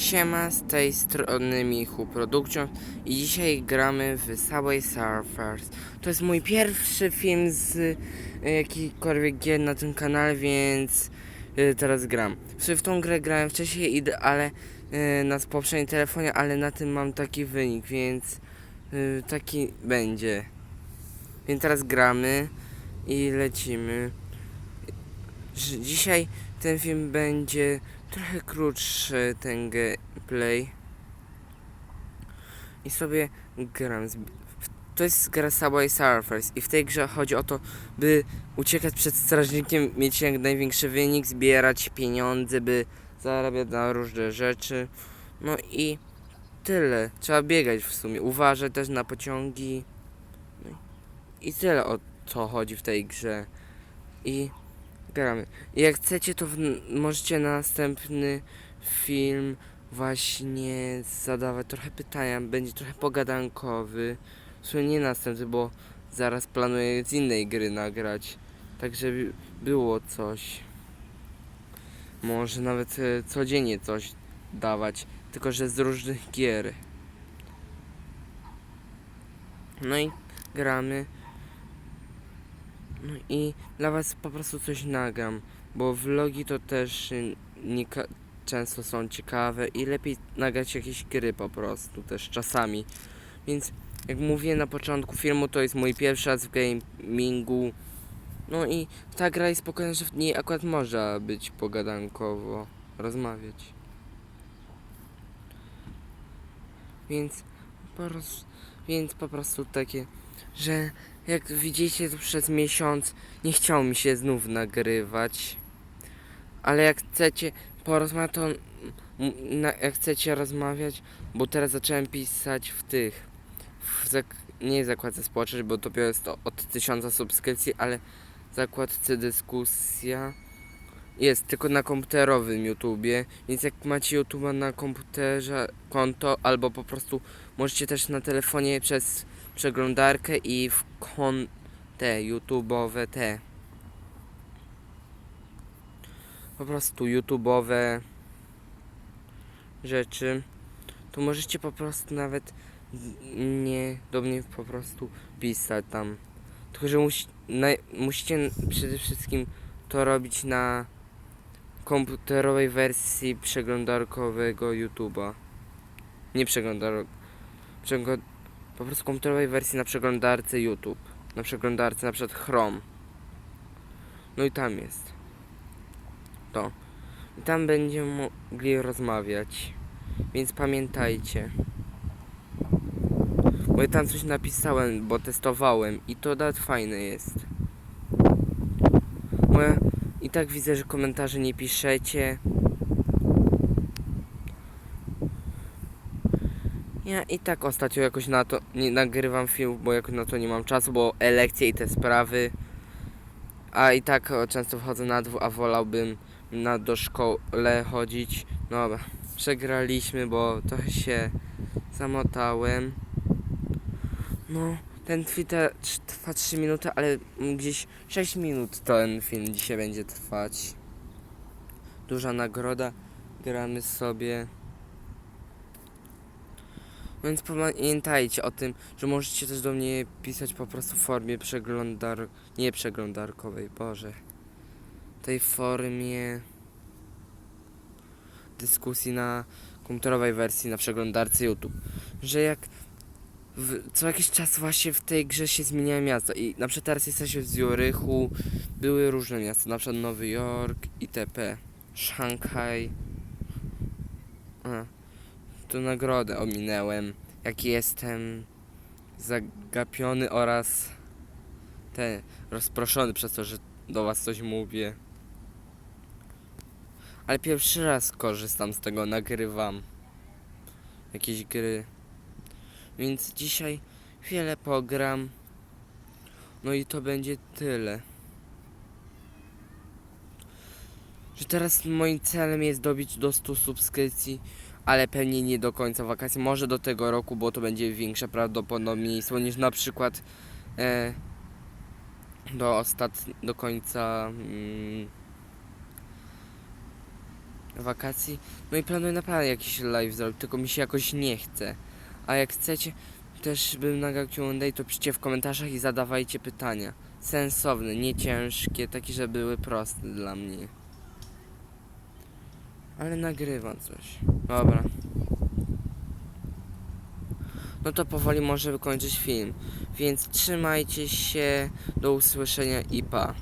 Siema, z tej strony Michu Production i dzisiaj gramy w Subway Surfers. To jest mój pierwszy film z y, jakiejkolwiek gier na tym kanale, więc y, teraz gram. W tą grę grałem wcześniej, ale y, na poprzednim telefonie, ale na tym mam taki wynik, więc taki będzie. Więc teraz gramy i lecimy. Dzisiaj ten film będzie trochę krótszy ten gameplay. I sobie gram. To jest gra Subway Surfers i w tej grze chodzi o to, by uciekać przed strażnikiem, mieć jak największy wynik, zbierać pieniądze, by zarabiać na różne rzeczy. No i tyle. Trzeba biegać w sumie. Uważać też na pociągi. No I tyle o co chodzi w tej grze. I gramy. Jak chcecie, to w, możecie na następny film właśnie zadawać trochę pytania. Będzie trochę pogadankowy. W sumie nie następny, bo zaraz planuję z innej gry nagrać. Tak, żeby było coś. Może nawet e, codziennie coś dawać. Tylko, że z różnych gier. No i gramy. No i dla was po prostu coś nagram, bo vlogi to też y, nie często są ciekawe i lepiej nagrać jakieś gry po prostu też czasami. Więc jak mówię na początku filmu, to jest mój pierwszy raz w gamingu. No i ta gra jest spokojna, że w niej akurat można być pogadankowo, rozmawiać. Więc po więc po prostu takie, że jak widzicie to przez miesiąc nie chciało mi się znów nagrywać. Ale jak chcecie porozmawiać, to na, jak chcecie rozmawiać, bo teraz zacząłem pisać w tych, w zak- nie zakładce społecznej, bo to jest to od tysiąca subskrypcji, ale zakładce dyskusja jest tylko na komputerowym YouTubie, więc jak macie YouTube'a na komputerze konto, albo po prostu możecie też na telefonie przez przeglądarkę i w kon te YouTube'owe te. Po prostu YouTube'owe rzeczy. To możecie po prostu nawet nie do mnie po prostu pisać tam. Tylko że musi, na, musicie przede wszystkim to robić na komputerowej wersji przeglądarkowego YouTube'a. Nie przeglądar przegląd po prostu komputerowej wersji na przeglądarce YouTube. Na przeglądarce na przykład Chrome. No i tam jest. To. I tam będziemy mogli rozmawiać. Więc pamiętajcie. Bo ja tam coś napisałem, bo testowałem i to nawet fajne jest. Bo ja i tak widzę, że komentarze nie piszecie. Ja i tak ostatnio jakoś na to nie nagrywam film, bo jakoś na to nie mam czasu, bo elekcje i te sprawy. A i tak o, często wchodzę na dwór, a wolałbym na do szkoły chodzić. No przegraliśmy, bo trochę się zamotałem. No, ten Twitter trwa 3 minuty, ale gdzieś 6 minut ten film dzisiaj będzie trwać. Duża nagroda. Gramy sobie. Więc pamiętajcie o tym, że możecie też do mnie pisać po prostu w formie przeglądar... nie przeglądarkowej, Boże. Tej formie dyskusji na komputerowej wersji na przeglądarce YouTube. Że jak w, co jakiś czas właśnie w tej grze się zmieniają miasta i na przykład teraz jesteśmy w Zjurychu, były różne miasta, na przykład Nowy Jork, itp. Szanghaj. A tu nagrodę ominęłem, jak jestem zagapiony oraz ten rozproszony przez to, że do was coś mówię. Ale pierwszy raz korzystam z tego, nagrywam jakieś gry. Więc dzisiaj wiele pogram. No i to będzie tyle. Że teraz moim celem jest dobić do 100 subskrypcji ale pewnie nie do końca wakacji, może do tego roku, bo to będzie większe prawdopodobieństwo niż na przykład e, do ostat... do końca mm, wakacji. No i planuję naprawdę jakiś live zrobić, tylko mi się jakoś nie chce. A jak chcecie też bym nagrał Q&A, to piszcie w komentarzach i zadawajcie pytania. Sensowne, nie ciężkie, takie, że były proste dla mnie. Ale nagrywam coś. Dobra. No to powoli może wykończyć film. Więc trzymajcie się, do usłyszenia i pa.